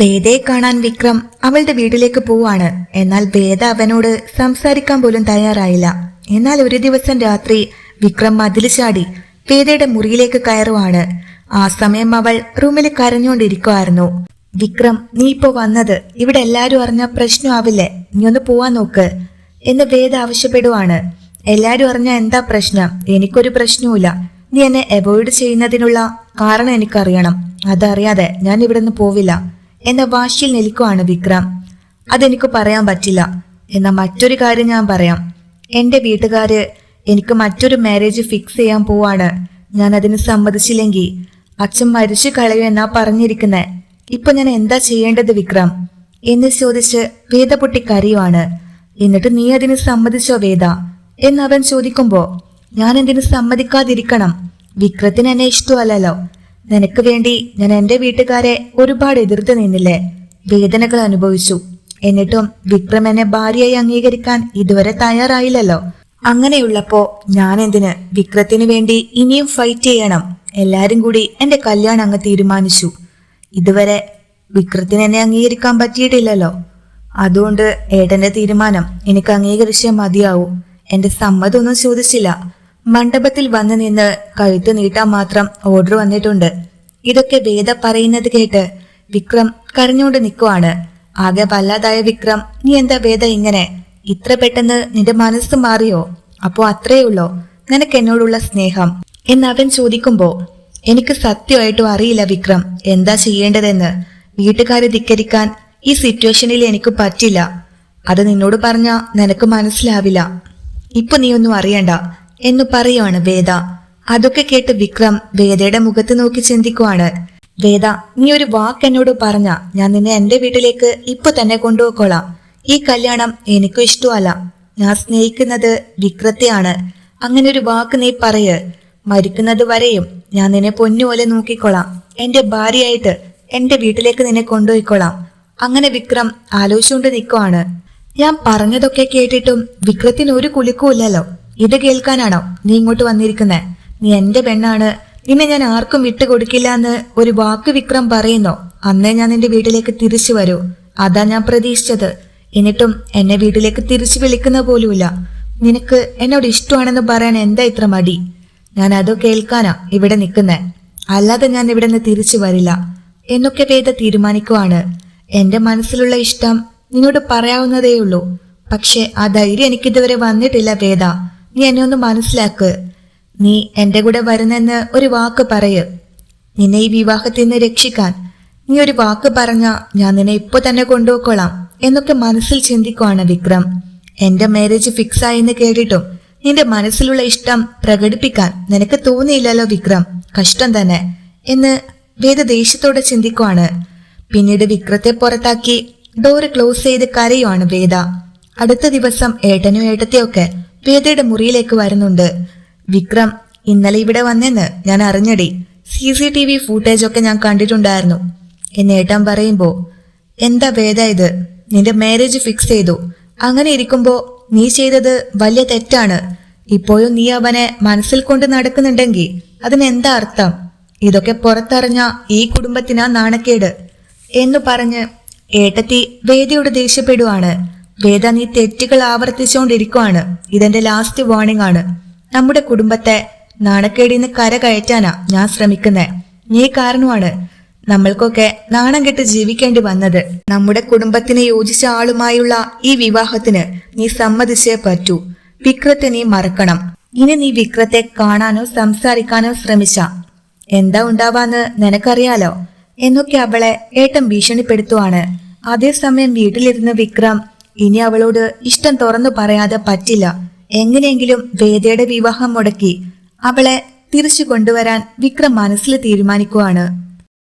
വേദയെ കാണാൻ വിക്രം അവളുടെ വീട്ടിലേക്ക് പോവാണ്. എന്നാൽ വേദ അവനോട് സംസാരിക്കാൻ പോലും തയ്യാറായില്ല. എന്നാൽ ഒരു ദിവസം രാത്രി വിക്രം മതിൽ ചാടി വേദയുടെ മുറിയിലേക്ക് കയറുവാണ്. ആ സമയം അവൾ റൂമിൽ കരഞ്ഞുകൊണ്ടിരിക്കുവായിരുന്നു. വിക്രം നീ ഇപ്പോ വന്നത്? ഇവിടെ എല്ലാരും അറിഞ്ഞ പ്രശ്നമാവില്ലേ നീ ഒന്ന് പോവാൻ നോക്ക് എന്ന് വേദ ആവശ്യപ്പെടുവാണ്. എല്ലാരും അറിഞ്ഞ എന്താ പ്രശ്നം? എനിക്കൊരു പ്രശ്നവുമില്ല. നീ എന്നെ അവോയ്ഡ് ചെയ്യുന്നതിനുള്ള കാരണം എനിക്കറിയണം. അതറിയാതെ ഞാൻ ഇവിടെ നിന്ന് പോവില്ല. എന്ന വാശിയിൽ നിൽക്കുവാണ് വിക്രം. അതെനിക്ക് പറയാൻ പറ്റില്ല. എന്ന മറ്റൊരു കാര്യം ഞാൻ പറയാം. എന്റെ വീട്ടുകാര് എനിക്ക് മറ്റൊരു മാരേജ് ഫിക്സ് ചെയ്യാൻ പോവാണ്. ഞാൻ അതിന് സമ്മതിച്ചില്ലെങ്കിൽ അച്ഛൻ മരിച്ചു കളയൂ എന്നാ പറഞ്ഞിരിക്കുന്നത് ഇപ്പൊ ഞാൻ എന്താ ചെയ്യേണ്ടത് വിക്രം? എന്ന് ചോദിച്ച് വേദ പൊട്ടി കരയുവാണ്. എന്നിട്ട് നീ അതിന് സമ്മതിച്ചോ വേദ? എന്നവൻ അവൻ ചോദിക്കുമ്പോ ഞാൻ എന്തിനു സമ്മതിക്കാതിരിക്കണം. വിക്രത്തിന് എന്നെ ഇഷ്ടമല്ലല്ലോ. നിനക്ക് വേണ്ടി ഞാൻ എന്റെ വീട്ടുകാരെ ഒരുപാട് എതിർത്ത് നിന്നില്ലേ? വേദനകൾ അനുഭവിച്ചു. എന്നിട്ടും വിക്രം എന്നെ ഭാര്യയായി അംഗീകരിക്കാൻ ഇതുവരെ തയ്യാറായില്ലല്ലോ. അങ്ങനെയുള്ളപ്പോ ഞാൻ എന്തിന് വിക്രത്തിന് വേണ്ടി ഇനിയും ഫൈറ്റ് ചെയ്യണം? എല്ലാരും കൂടി എന്റെ കല്യാണം അങ്ങ് തീരുമാനിച്ചു. ഇതുവരെ വിക്രത്തിന് എന്നെ അംഗീകരിക്കാൻ പറ്റിയിട്ടില്ലല്ലോ. അതുകൊണ്ട് ഏട്ടന്റെ തീരുമാനം എനിക്ക് അംഗീകരിച്ചേ മതിയാവൂ. എന്റെ സമ്മതമൊന്നും ചോദിച്ചില്ല. മണ്ഡപത്തിൽ വന്നു നിന്ന് കഴുത്ത് നീട്ടാൻ മാത്രം ഓർഡർ വന്നിട്ടുണ്ട്. ഇതൊക്കെ വേദ പറയുന്നത് കേട്ട് വിക്രം കരഞ്ഞുകൊണ്ട് നിൽക്കുവാണ്. ആകെ വല്ലാതായ വിക്രം നീ എന്താ വേദ ഇങ്ങനെ? ഇത്ര പെട്ടെന്ന് നിന്റെ മനസ്സ് മാറിയോ? അപ്പോ അത്രയേ ഉള്ളോ? നിനക്ക് എന്നോടുള്ള സ്നേഹം? എന്ന് അവൻ ചോദിക്കുമ്പോ എനിക്ക് സത്യമായിട്ടും അറിയില്ല വിക്രം എന്താ ചെയ്യേണ്ടതെന്ന്? വീട്ടുകാരെ ധിക്കരിക്കാൻ ഈ സിറ്റുവേഷനിൽ എനിക്ക് പറ്റില്ല. അത് നിന്നോട് പറഞ്ഞാ നിനക്ക് മനസ്സിലാവില്ല. ഇപ്പൊ നീ ഒന്നും അറിയണ്ട. എന്ന് പറയുവാണ് വേദ. അതൊക്കെ കേട്ട് വിക്രം വേദയുടെ മുഖത്ത് നോക്കി ചിന്തിക്കുവാണ്. വേദ നീ ഒരു വാക്ക് എന്നോട് പറഞ്ഞ. ഞാൻ നിന്നെ എന്റെ വീട്ടിലേക്ക് ഇപ്പൊ തന്നെ കൊണ്ടുപോയിക്കോളാം. ഈ കല്യാണം എനിക്കും ഇഷ്ടമല്ല. ഞാൻ സ്നേഹിക്കുന്നത് വിക്രത്തെയാണ്. അങ്ങനെ ഒരു വാക്ക് നീ പറയ്. മരിക്കുന്നത് വരെയും ഞാൻ നിന്നെ പൊന്നുപോലെ നോക്കിക്കൊള്ളാം എന്റെ ഭാര്യയായിട്ട് എന്റെ വീട്ടിലേക്ക് നിന്നെ കൊണ്ടുപോയിക്കോളാം. അങ്ങനെ വിക്രം ആലോചിച്ചുകൊണ്ട് നിൽക്കുവാണ്. ഞാൻ പറഞ്ഞതൊക്കെ കേട്ടിട്ടും വിക്രത്തിന് ഒരു കുലുക്കുമില്ലല്ലോ ഇത് കേൾക്കാനാണോ നീ ഇങ്ങോട്ട് വന്നിരിക്കുന്നത് നീ എന്റെ പെണ്ണാണ്. നിന്നെ ഞാൻ ആർക്കും വിട്ടുകൊടുക്കില്ല എന്ന് ഒരു വാക്ക് വിക്രം പറയുന്നോ? അന്നേ ഞാൻ നിന്റെ വീട്ടിലേക്ക് തിരിച്ചു വരൂ. അതാ ഞാൻ പ്രതീക്ഷിച്ചത്. എന്നിട്ടും എന്നെ വീട്ടിലേക്ക് തിരിച്ചു വിളിക്കുന്ന പോലുമില്ല. നിനക്ക് എന്നോട് ഇഷ്ടമാണെന്ന് പറയാൻ എന്താ ഇത്ര മടി? ഞാൻ അത് കേൾക്കാനാ ഇവിടെ നിൽക്കുന്നെ അല്ലാതെ ഞാൻ ഇവിടെ നിന്ന് തിരിച്ചു വരില്ല. എന്നൊക്കെ വേദ തീരുമാനിക്കുവാണ്. എന്റെ മനസ്സിലുള്ള ഇഷ്ടം നിന്നോട് പറയാവുന്നതേയുള്ളൂ. പക്ഷെ ആ ധൈര്യം എനിക്കിതുവരെ വന്നിട്ടില്ല വേദ. നീ എന്നെ ഒന്ന് മനസ്സിലാക്ക്. നീ എന്റെ കൂടെ വരുന്നെന്ന് ഒരു വാക്ക് പറയ്. നിന്നെ ഈ വിവാഹത്തിൽ നിന്ന് രക്ഷിക്കാൻ നീ ഒരു വാക്ക് പറഞ്ഞ ഞാൻ നിന്നെ ഇപ്പൊ തന്നെ കൊണ്ടുപോയിക്കൊള്ളാം എന്നൊക്കെ മനസ്സിൽ ചിന്തിക്കുവാണ് വിക്രം. എന്റെ മാരേജ് ഫിക്സ് ആയെന്ന് കേട്ടിട്ടും നിന്റെ മനസ്സിലുള്ള ഇഷ്ടം പ്രകടിപ്പിക്കാൻ നിനക്ക് തോന്നിയില്ലല്ലോ വിക്രം. കഷ്ടം തന്നെ എന്ന് വേദ ദേഷ്യത്തോടെ ചിന്തിക്കുവാണ്. പിന്നീട് വിക്രത്തെ പുറത്താക്കി ഡോറ് ക്ലോസ് ചെയ്ത് കരയുവാണ് വേദ. അടുത്ത ദിവസം ഏട്ടനും ഏട്ടത്തെയൊക്കെ വേദയുടെ മുറിയിലേക്ക് വരുന്നുണ്ട്. വിക്രം ഇന്നലെ ഇവിടെ വന്നെന്ന് ഞാൻ അറിഞ്ഞടി. C C T V footage ഒക്കെ ഞാൻ കണ്ടിട്ടുണ്ടായിരുന്നു. എന്നെ ഏട്ടൻ എന്താ വേദ ഇത്? നിന്റെ മാരേജ് ഫിക്സ് ചെയ്തു. അങ്ങനെ ഇരിക്കുമ്പോ നീ ചെയ്തത് വലിയ തെറ്റാണ്. ഇപ്പോഴും നീ അവനെ മനസ്സിൽ കൊണ്ട് നടക്കുന്നുണ്ടെങ്കിൽ അതിനെന്താ അർത്ഥം? ഇതൊക്കെ പുറത്തറിഞ്ഞ ഈ കുടുംബത്തിനാ നാണക്കേട്. എന്നു പറഞ്ഞ് ഏട്ടത്തി വേദിയോട് ദേഷ്യപ്പെടുവാണ്. വേദ നീ തെറ്റുകൾ ആവർത്തിച്ചുകൊണ്ടിരിക്കുവാണ്. ഇതെന്റെ ലാസ്റ്റ് വാർണിംഗ് ആണ്. നമ്മുടെ കുടുംബത്തെ നാണക്കേടിന്ന് കര കയറ്റാനാ ഞാൻ ശ്രമിക്കുന്നേ. നീ കാരണമാണ് നമ്മൾക്കൊക്കെ നാണം കെട്ട് ജീവിക്കേണ്ടി വന്നത്. നമ്മുടെ കുടുംബത്തിന് യോജിച്ച ആളുമായുള്ള ഈ വിവാഹത്തിന് നീ സമ്മതിച്ചേ പറ്റൂ. വിക്രത്തെ നീ മറക്കണം. ഇനി നീ വിക്രത്തെ കാണാനോ സംസാരിക്കാനോ ശ്രമിച്ച. എന്താ ഉണ്ടാവാന്ന് നിനക്കറിയാലോ? എന്നൊക്കെ അവളെ ഏട്ടം ഭീഷണിപ്പെടുത്തുവാണ്. അതേസമയം വീട്ടിലിരുന്ന് വിക്രം ഇനി അവളോട് ഇഷ്ടം തുറന്നു പറയാതെ പറ്റില്ല. എങ്ങനെയെങ്കിലും വേദയുടെ വിവാഹം മുടക്കി അവളെ തിരിച്ചു കൊണ്ടുവരാൻ വിക്രം മനസ്സിൽ തീരുമാനിക്കുവാണ്.